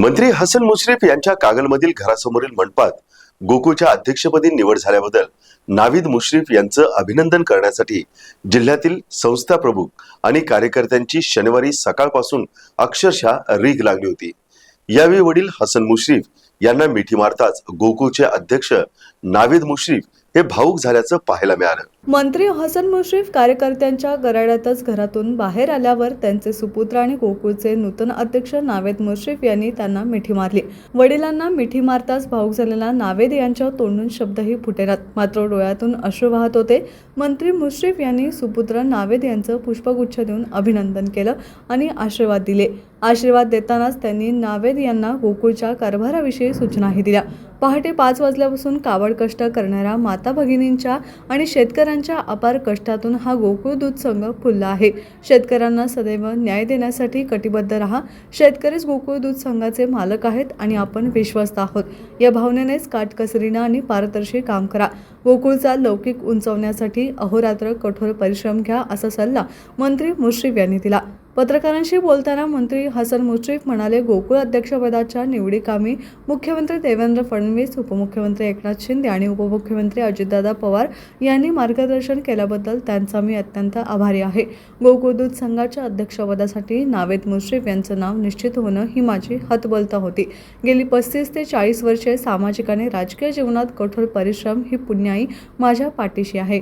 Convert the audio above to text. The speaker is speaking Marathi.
मंत्री हसन मुश्रीफ यांच्या कागलमधील घरासमोरील मंडपात गोकुच्या अध्यक्षपदी निवड झाल्याबद्दल नाविद मुश्रीफ यांचं अभिनंदन करण्यासाठी जिल्ह्यातील संस्था प्रमुख आणि कार्यकर्त्यांची शनिवारी सकाळपासून अक्षरशः रीघ लागली होती. यावेळी वडील हसन मुश्रीफ यांना मिठी मारताच गोकुळचे अध्यक्ष नाविद मुश्रीफ हे भाऊक झाल्याचं पाहायला मिळालं. मंत्री हसन मुश्रीफ कार्यकर्त्यांच्या गराड्यातच घरातून बाहेर आल्यावर त्यांचे सुपुत्र आणि गोकुळचे नूतन अध्यक्ष नावेद मुश्रीफ यांनी त्यांना मिठी मारली. वडिलांना मिठी मारताच भाऊक झालेला नावेद यांच्या तोंडून शब्दही फुटेलात मात्र डोळ्यातून अश्रू वाहत होते. मंत्री मुश्रीफ यांनी सुपुत्र नावेद यांचं पुष्पगुच्छ देऊन अभिनंदन केलं आणि आशीर्वाद दिले. आशीर्वाद देतानाच त्यांनी नावेद यांना गोकुळच्या कारभाराविषयी सूचनाही दिल्या पहाटे पाच वाजल्यापासून कावड कष्ट करणाऱ्या माता भगिनींच्या आणि शेतकऱ्यांच्या अपार कष्टातून हा गोकुळ दूध संघ फुलला आहे. शेतकऱ्यांना सदैव न्याय देण्यासाठी कटिबद्ध राहा. शेतकरीच गोकुळ दूध संघाचे मालक आहेत आणि आपण विश्वस्त आहोत. या भावनेनेच काटकसरीनं आणि पारदर्शी काम करा. गोकुळचा लौकिक उंचवण्यासाठी अहोरात्र कठोर परिश्रम घ्या असा सल्ला मंत्री मुश्रीफ यांनी दिला. पत्रकारांशी बोलताना मंत्री हसन मुश्रीफ म्हणाले गोकुळ अध्यक्षपदाच्या निवडीकामी मुख्यमंत्री देवेंद्र फडणवीस उपमुख्यमंत्री एकनाथ शिंदे आणि उपमुख्यमंत्री अजितदादा पवार यांनी मार्गदर्शन केल्याबद्दल त्यांचा मी अत्यंत आभारी आहे. गोकुळदूत संघाच्या अध्यक्षपदासाठी नावेद मुश्रीफ यांचं नाव निश्चित होणं ही माझी हतबलता होती. गेली पस्तीस ते चाळीस वर्षे सामाजिक आणि राजकीय जीवनात कठोर परिश्रम ही पुण्याई माझ्या पाठीशी आहे.